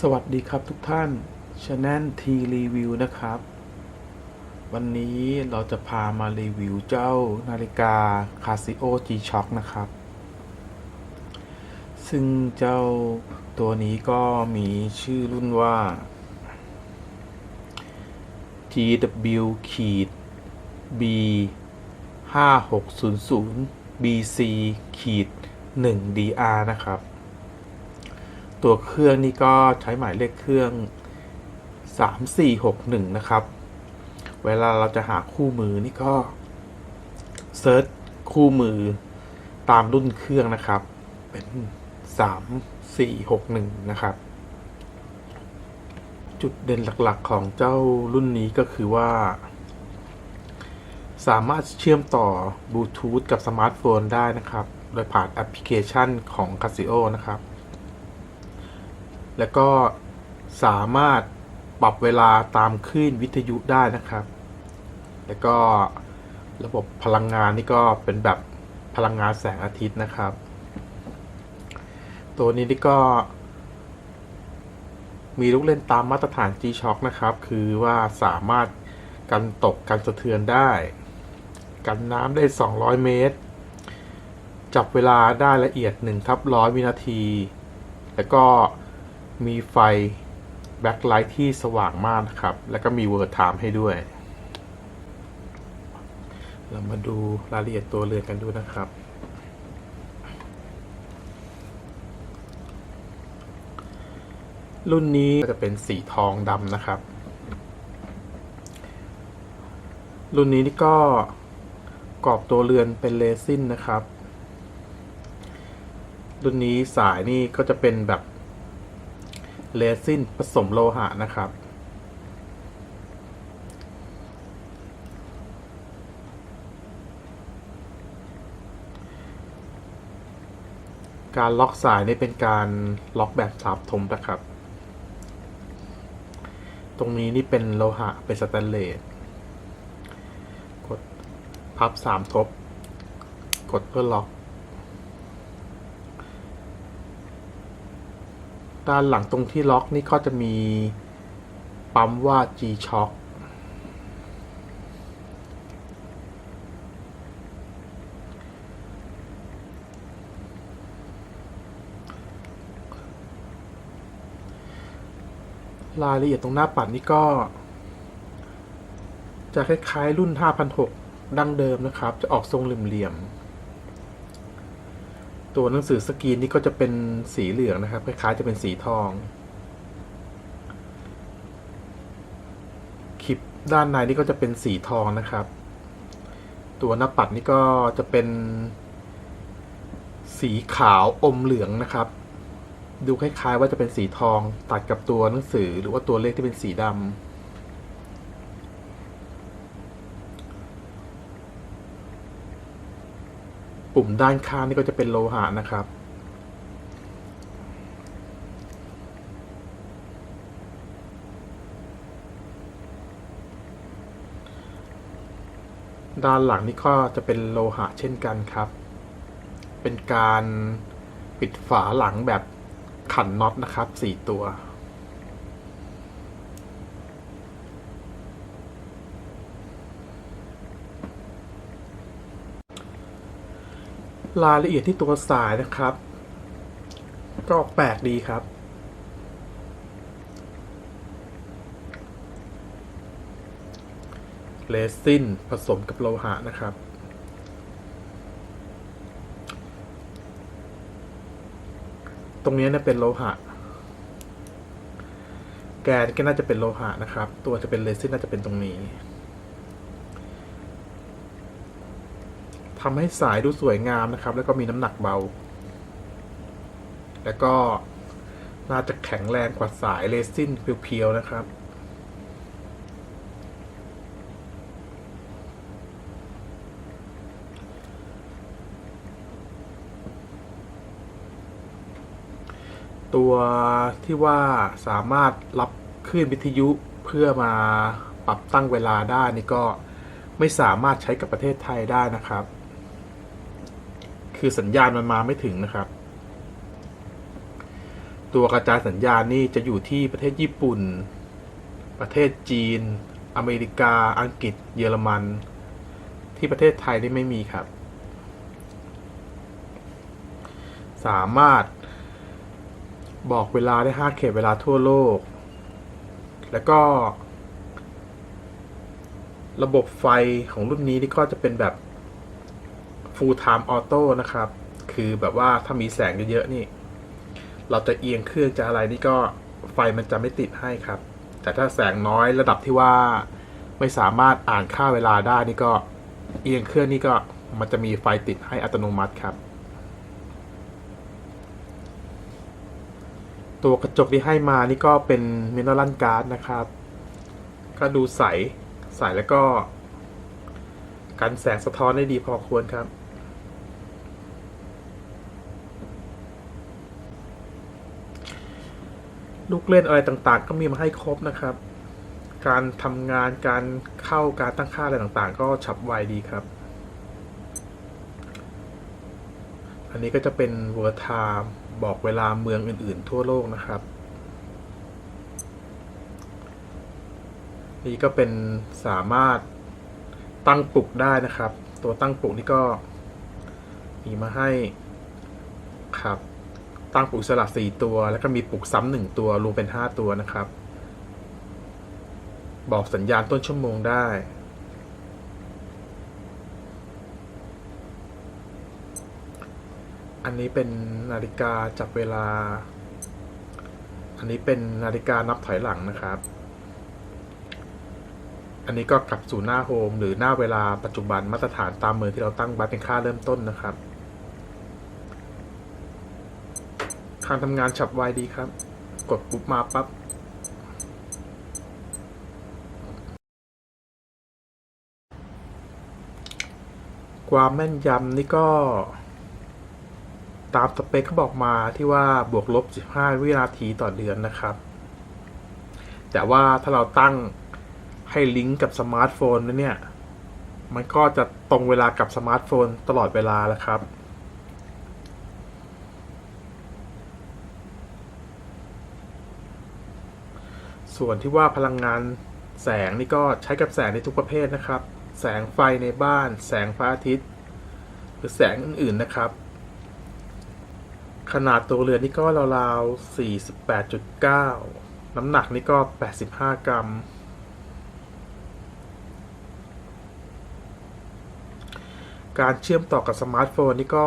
สวัสดีครับทุกท่านช anel T Review นะครับ วันนี้เราจะพามารีวิวเจ้านาฬิกา Casio G-Shock นะครับ ซึ่งเจ้าตัวนี้ก็มีชื่อรุ่นว่า GW ขีด B 5600 BC ขีด 1 DR นะครับ ตัวเครื่องนี่ก็ใช้หมายเลขเครื่อง 3461 นะครับ เวลาเราจะหาคู่มือนี่ก็เซิร์ชคู่มือตามรุ่นเครื่องนะครับ เป็น 3461 นะครับ จุดเด่นหลักๆของเจ้ารุ่นนี้ก็คือว่า สามารถเชื่อมต่อบลูทูธกับสมาร์ทโฟนได้นะครับ โดยผ่านแอปพลิเคชันของ Casio นะครับ แล้วก็สามารถปรับเวลาตามคลื่นวิทยุได้นะครับ แล้วก็ระบบพลังงานนี่ก็เป็นแบบพลังงานแสงอาทิตย์นะครับ ตัวนี้นี่ก็มีลูกเล่นตามมาตรฐาน G-Shock นะครับ คือว่าสามารถกันตกกันสะเทือนได้ กันน้ำได้ 200 เมตร จับเวลาได้ละเอียด1ทับร้อยวินาที แล้วก็ มีไฟแบ็คไลท์ที่สว่างมากนะครับ แล้วก็มีเวิร์ดไทม์ให้ด้วย เรามาดูรายละเอียดตัวเรือนกันดูนะครับ รุ่นนี้จะเป็นสีทองดำนะครับ รุ่นนี้นี่ก็กรอบตัวเรือนเป็นเรซินนะครับ รุ่นนี้สายนี่ก็จะเป็นแบบ เรซินผสมโลหะนะครับ การล็อกสายนี่เป็นการล็อกแบบสาบทมนะครับ ตรงนี้นี่เป็นโลหะเป็นสแตนเลส กดพับสามทบ กดเพื่อล็อก ด้านหลังตรงที่ล็อกนี่ก็จะมีปั๊มว่า G-Shock รายละเอียดตรงหน้าปัดนี่ก็ จะคล้ายๆรุ่น5,600ดั้งเดิมนะครับ จะออกทรงเหลี่ยมๆ ตัวหนังสือสกรีนนี่ก็จะเป็นสีเหลืองนะครับ คล้ายๆจะเป็นสีทอง คลิปด้านในนี่ก็จะเป็นสีทองนะครับ ตัวหน้าปัดนี่ก็จะเป็น สีขาวอมเหลืองนะครับ ดูคล้ายๆว่าจะเป็นสีทองตัดกับตัวหนังสือหรือว่าตัวเลขที่เป็นสีดำ ปุ่มด้านข้างนี่ก็จะเป็นโลหะนะครับ ด้านหลังนี่ก็จะเป็นโลหะเช่นกันครับ เป็นการปิดฝาหลังแบบขันน็อตนะครับสี่ตัว รายละเอียดที่ตัวสายนะครับ ก็แปลกดีครับ เรซินผสมกับโลหะนะครับ ตรงนี้เนี่ยเป็นโลหะ แกนก็น่าจะเป็นโลหะนะครับ ตัวจะเป็นเรซินน่าจะเป็นตรงนี้ ทำให้สายดูสวยงามนะครับ แล้วก็มีน้ำหนักเบา แล้วก็น่าจะแข็งแรงกว่าสายเรซินเพียวๆนะครับตัวที่ว่าสามารถรับคลื่นวิทยุเพื่อมาปรับตั้งเวลาได้นี่ก็ไม่สามารถใช้กับประเทศไทยได้นะครับ คือสัญญาณมันมาไม่ถึงนะครับ ตัวกระจายสัญญาณนี่จะอยู่ที่ประเทศญี่ปุ่น ประเทศจีน อเมริกา อังกฤษ เยอรมัน ที่ประเทศไทยนี่ไม่มีครับ สามารถบอกเวลาได้ 5 เขตเวลาทั่วโลก แล้วก็ ระบบไฟของรุ่นนี้นี่ก็จะเป็นแบบ full time auto นะครับ คือแบบว่าถ้ามีแสงเยอะๆนี่ เราจะเอียงเครื่องจะอะไรนี่ก็ไฟมันจะไม่ติดให้ครับ แต่ถ้าแสงน้อยระดับที่ว่าไม่สามารถอ่านค่าเวลาได้นี่ก็เอียงเครื่องนี่ก็มันจะมีไฟติดให้อัตโนมัติครับ ตัวกระจกที่ให้มานี่ก็เป็นมินอลันการ์ดนะครับ ก็ดูใส ใสแล้วก็กันแสงสะท้อนได้ดีพอควรครับ ลูกเล่นอะไรต่างๆ ก็มีมาให้ครบนะครับ การทำงานการเข้าการตั้งค่าอะไรต่างๆ ก็ฉับไวดีครับ อันนี้ก็จะเป็นเวอร์ทามบอกเวลาเมืองอื่นๆ ทั่วโลกนะครับ นี่ก็เป็นสามารถตั้งปลุกได้นะครับ ตัวตั้งปลุกนี่ก็มีมาให้ครับ ตั้งปลุกอิสระสี่ตัว แล้วก็มีปลุกซ้ำหนึ่งตัว รวมเป็นห้าตัวนะครับ บอกสัญญาณต้นชั่วโมงได้ อันนี้เป็นนาฬิกาจับเวลา อันนี้เป็นนาฬิกานับถอยหลังนะครับ อันนี้ก็กลับสู่หน้าโฮมหรือหน้าเวลาปัจจุบันมาตรฐานตามมือที่เราตั้งไว้เป็นค่าเริ่มต้นนะครับ การทำงานฉับไวดีครับ กดปุ๊บมาปั๊บความแม่นยำนี่ก็ตามสเปคเขาบอกมาที่ว่าบวกลบ 15 วินาทีต่อเดือนนะครับ แต่ว่าถ้าเราตั้งให้ลิงก์กับสมาร์ทโฟนแล้วเนี่ย มันก็จะตรงเวลากับสมาร์ทโฟนตลอดเวลาแล้วครับ ส่วนที่ว่าพลังงานแสงนี่ก็ใช้กับแสงในทุกประเภทนะครับ แสงไฟในบ้าน แสงพระอาทิตย์ หรือแสงอื่นๆนะครับ ขนาดตัวเรือนนี่ก็ราวๆ48.9 น้ำหนักนี่ก็ 85 กรัม การเชื่อมต่อกับสมาร์ทโฟนนี่ก็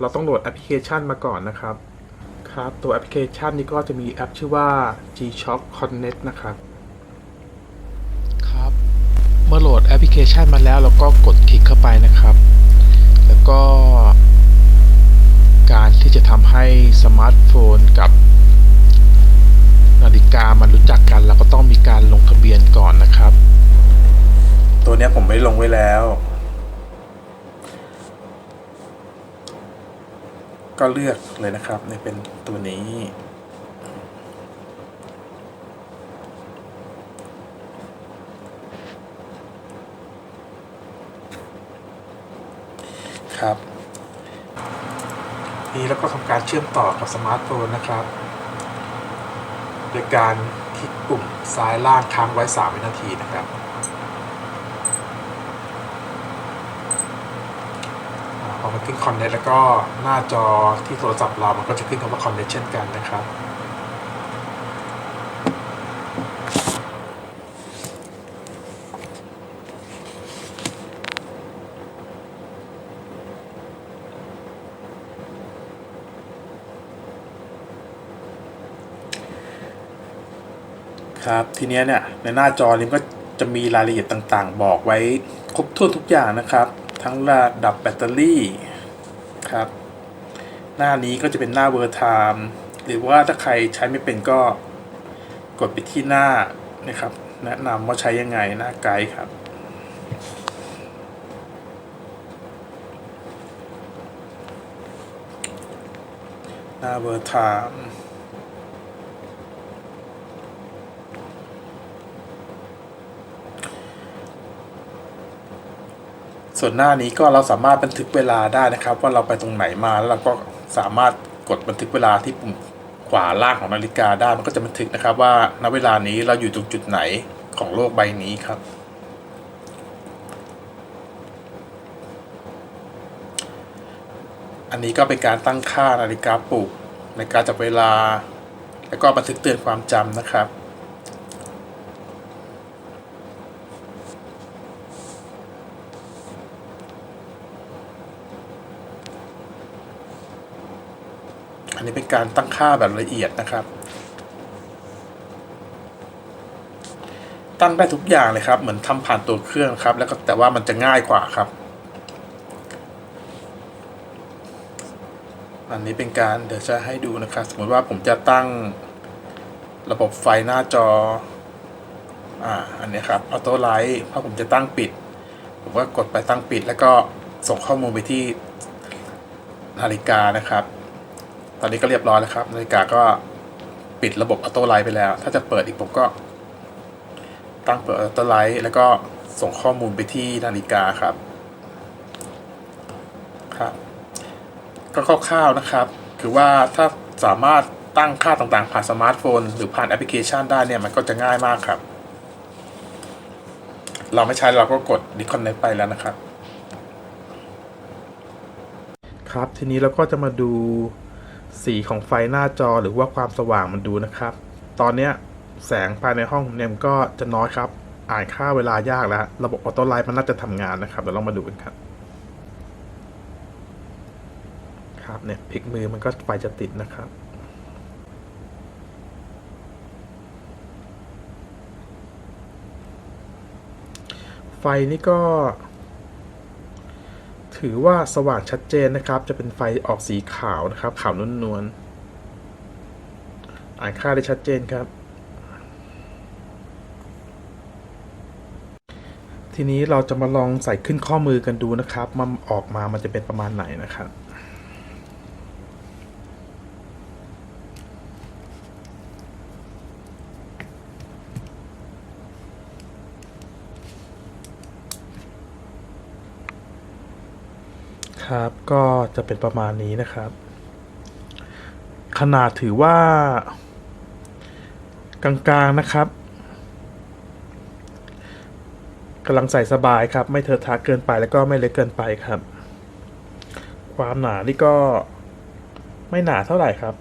เราต้องโหลดแอปพลิเคชันมาก่อนนะครับ ครับ ตัวแอปพลิเคชันนี้ก็จะมีแอปชื่อว่า G-Shock Connect นะครับครับ เมื่อโหลดแอปพลิเคชันมาแล้วเราก็กดคลิกเข้าไปนะครับ แล้วก็ การที่จะทำให้สมาร์ทโฟนกับนาฬิกามันรู้จักกันเราก็ต้องมีการลงทะเบียนก่อนนะครับ ตัวเนี้ยผมไม่ลงไว้แล้ว ก็เลือกเลยนะครับนี่เป็นตัวนี้ ครับนี้แล้วก็ทำการเชื่อมต่อกับสมาร์ทโฟนนะครับ โดยการคลิกปุ่มซ้ายล่างค้างไว้ 3 วินาทีนะครับอ่าพอมัน ขึ้น Connect แล้วก็หน้าจอที่โทรศัพท์เรามันก็จะขึ้นคำว่า Connect เช่นกันนะครับ ครับ ทีเนี้ยเนี่ย ในหน้าจอนี้ก็จะมีรายละเอียดต่างๆ บอกไว้ครบถ้วนทุกอย่างนะครับ ทั้งระดับแบตเตอรี่ ครับ หน้านี้ก็จะเป็นหน้าเวอร์ไทม์หรือว่าถ้าใครใช้ไม่เป็นก็กดไปที่หน้านะครับ แนะนำว่าใช้ยังไงหน้าไกด์ครับหน้าเวอร์ไทม์ ส่วนหน้านี้ก็เราสามารถบันทึกเวลาได้นะครับ ว่าเราไปตรงไหนมาแล้วเราก็สามารถกดบันทึกเวลาที่ปุ่มขวาล่างของนาฬิกาได้มันก็จะบันทึกนะครับ ว่าณเวลานี้เราอยู่ตรงจุดไหนของโลกใบนี้ครับ อันนี้ก็เป็นการตั้งค่านาฬิกาปลุกในการจับเวลา แล้วก็บันทึกเตือนความจำนะครับ อันนี้เป็น การตั้งค่าแบบละเอียดนะครับ ตั้งได้ทุกอย่างเลยครับ เหมือนทำผ่านตัวเครื่องครับ แล้วก็แต่ว่ามันจะง่ายกว่าครับ อันนี้เป็นการเดี๋ยวจะให้ดูนะครับ สมมติว่าผมจะตั้งระบบไฟหน้าจอ อ่า อันนี้ครับออโต้ไลท์พราะผมจะตั้งปิด ผมก็กดไปตั้งปิด แล้วก็ส่งข้อมูลไปที่นาฬิกานะครับ ตอนนี้ก็เรียบร้อยแล้วครับนาฬิกาก็ปิดระบบออโต้ไลท์ไปแล้ว ถ้าจะเปิดอีกผมก็ ตั้งเปิดออโต้ไลท์แล้วก็ส่งข้อมูลไปที่นาฬิกาครับครับ ก็คร่าวๆนะครับ คือว่าถ้าสามารถตั้งค่าต่างๆ ผ่านสมาร์ทโฟน หรือผ่านแอปพลิเคชันได้เนี่ย มันก็จะง่ายมากครับ เราไม่ใช้เราก็กด disconnect ไปแล้วนะครับ ครับทีนี้เราก็จะมาดู สีของไฟหน้าจอหรือว่าความสว่างมันดูนะครับ ตอนเนี้ยแสงภายในห้องเนี่ยมันก็จะน้อยครับ อ่านค่าเวลายากแล้ว ระบบออโต้ไลท์มันน่าจะทำงานนะครับเดี๋ยวลองมาดูกันครับ ครับเนี่ยพลิกมือมันก็ไฟจะติดนะครับไฟนี่ก็ ถือว่าสว่างชัดเจนนะครับ จะเป็นไฟออกสีขาวนะครับ ขาวนวลๆ อ่านค่าได้ชัดเจนครับ ทีนี้เราจะมาลองใส่ขึ้นข้อมือกันดูนะครับ มันออกมามันจะเป็นประมาณไหนนะครับ ครับ ก็จะเป็นประมาณนี้นะครับ ขนาดถือว่า กลางๆนะครับกำลังใส่สบายครับ ไม่เทอะทะเกินไปแล้วก็ไม่เล็กเกินไปครับ ความหนานี่ก็ไม่หนาเท่าไหร่ครับ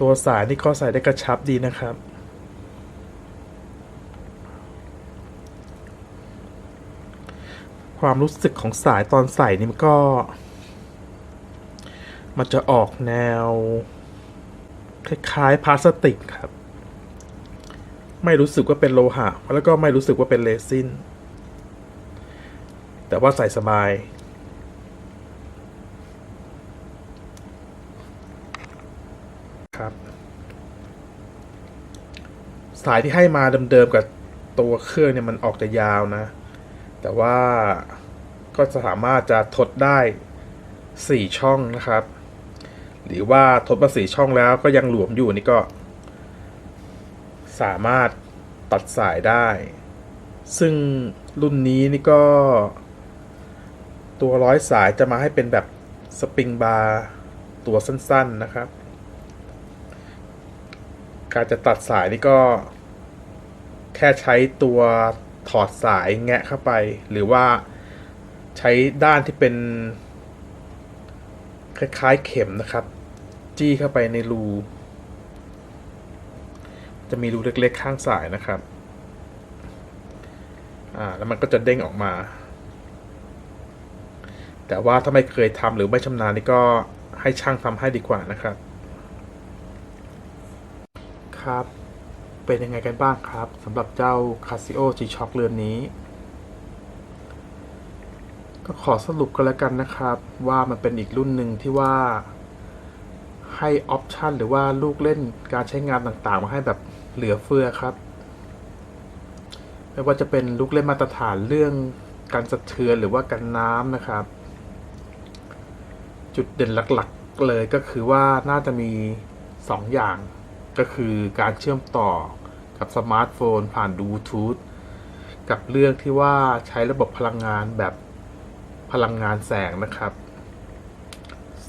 ตัวสายนี่ก็ใส่ได้กระชับดีนะครับ ความรู้สึกของสายตอนใส่นี่มันก็ มันจะออกแนว คล้ายๆพลาสติกครับ ไม่รู้สึกว่าเป็นโลหะ แล้วก็ไม่รู้สึกว่าเป็นเรซินแต่ว่าใส่สบายครับ สายที่ให้มาเดิมๆกับตัวเครื่องเนี่ยมันออกจะยาวนะ แต่ว่าก็จะสามารถจะทดได้ 4 ช่องนะครับ หรือว่าทดมาสี่ช่องแล้วก็ยังหลวมอยู่นี่ก็ สามารถตัดสายได้ ซึ่งรุ่นนี้นี่ก็ ตัวร้อยสายจะมาให้เป็นแบบสปริงบาร์ตัวสั้น ๆนะครับ การจะตัดสายนี่ก็แค่ใช้ตัว ถอดสายแงะเข้าไป หรือว่าใช้ด้านที่เป็น คล้ายๆเข็มนะครับ จี้เข้าไปในรู จะมีรูเล็กๆข้างสายนะครับ อ่าแล้วมันก็จะเด้งออกมา แต่ว่าถ้าไม่เคยทำหรือไม่ชำนาญนี่ก็ให้ช่างทำให้ดีกว่านะครับครับ เป็นยังไงกันบ้างครับสำหรับเจ้า Casio G-Shock เรือนนี้ ก็ขอสรุปกันแล้วกันนะครับ ว่ามันเป็นอีกรุ่นหนึ่งที่ว่าให้ออปชันหรือว่าลูกเล่นการใช้งานต่างๆ มาให้แบบเหลือเฟือครับ ไม่ว่าจะเป็นลูกเล่นมาตรฐานเรื่องการสะเทือนหรือว่ากันน้ำนะครับ จุดเด่นหลักๆเลยก็คือว่าน่าจะมี 2 อย่าง ก็คือการเชื่อมต่อกับสมาร์ทโฟน ผ่านบลูทูธกับเรื่องที่ว่าใช้ระบบพลังงานแบบพลังงานแสงนะครับ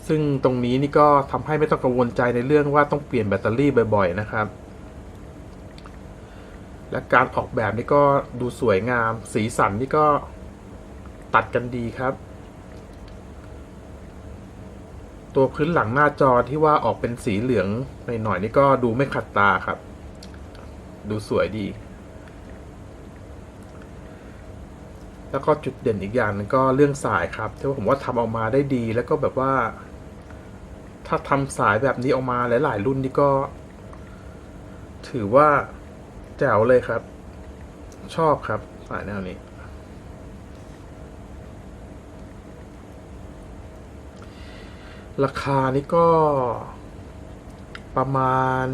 ซึ่งตรงนี้นี่ก็ทำให้ไม่ต้องกังวลใจในเรื่องว่าต้องเปลี่ยนแบตเตอรี่บ่อย ๆ นะครับ และการออกแบบนี่ก็ดูสวยงาม สีสันนี่ก็ตัดกันดีครับ ตัวพื้นหลังหน้าจอที่ว่าออกเป็นสีเหลืองหน่อยๆนี่ก็ดูไม่ขัดตาครับ ดูสวยดี แล้วก็จุดเด่นอีกอย่างนึงก็เรื่องสายครับที่ว่าผมว่าทำออกมาได้ดี แล้วก็แบบว่า ถ้าทำสายแบบนี้ออกมาหลาย ๆ รุ่นนี่ก็ ถือว่าแจ๋วเลยครับ ชอบครับสายแนวนี้ ราคานี่ก็ประมาณ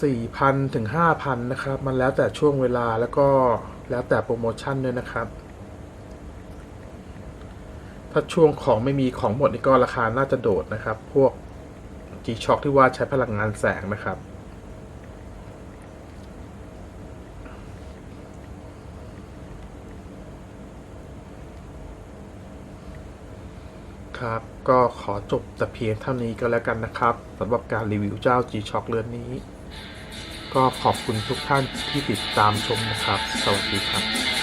4,000 ถึง 5,000 นะครับ มันแล้วแต่ช่วงเวลาแล้วก็แล้วแต่โปรโมชั่นด้วยนะครับ ถ้าช่วงของไม่มีของหมดนี่ก็ราคาน่าจะโดดนะครับ พวก G-Shock ที่ว่าใช้พลังงานแสงนะครับครับ ก็ขอจบแต่เพียงเท่านี้ก็แล้วกันนะครับสำหรับการรีวิวเจ้า G-Shock เรือนนี้ ก็ขอบคุณทุกท่านที่ติดตามชมนะครับ สวัสดีครับ